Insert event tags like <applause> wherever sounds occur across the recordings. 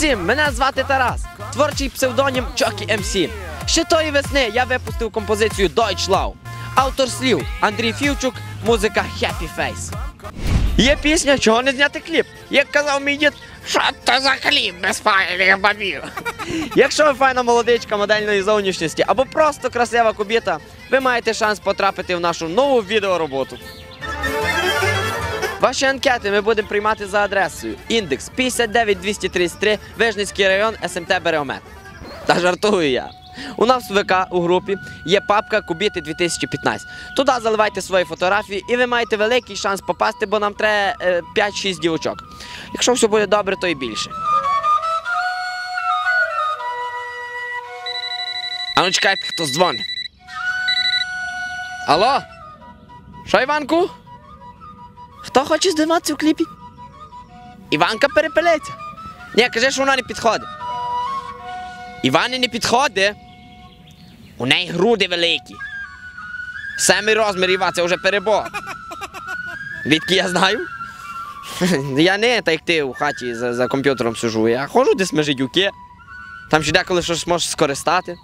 всім! Мене звати Тарас. Творчий псевдонім Чокі МС. Ще тої весни я випустив композицію Deutsch Love. Автор слів Андрій Фівчук, музика Happy Face. Є пісня, чого не зняти кліп. Як казав мій дід, що то за кліп без файних бабів. Якщо ви файна молодичка модельної зовнішності або просто красива кубіта, ви маєте шанс потрапити в нашу нову відеороботу. Ваші анкети ми будемо приймати за адресою індекс 59233 Вижницький район СМТ Береомет. Та жартую я. У нас в ВК у групі є папка Кубіти 2015. Туди заливайте свої фотографії і ви маєте великий шанс попасти, бо нам треба е, 5-6 дівочок. Якщо все буде добре, то і більше. А ну чекайте, хто дзвонить. Алло? Що, Іванку? Хто хоче здиватися в кліпі? Іванка перепелеться. Ні, кажи, що вона не підходить. Івані не підходить. У неї груди великі. Семий розмір Іва, це вже перебор. Відки я знаю? <laughs> Я не так як ти у хаті за, за комп'ютером сижу. Я ходжу десь межі дюки. Там ще деколи щось можеш скористати.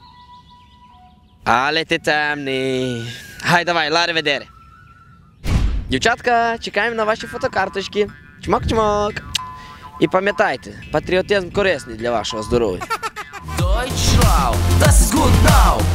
Але ти темний. Гай, давай, лари ведери. Дівчатка, чекаємо на ваші фотокарточки. Чмок-чмок. І пам'ятайте, патріотизм корисний для вашого здоров'я. Deutschland, das ist gut now.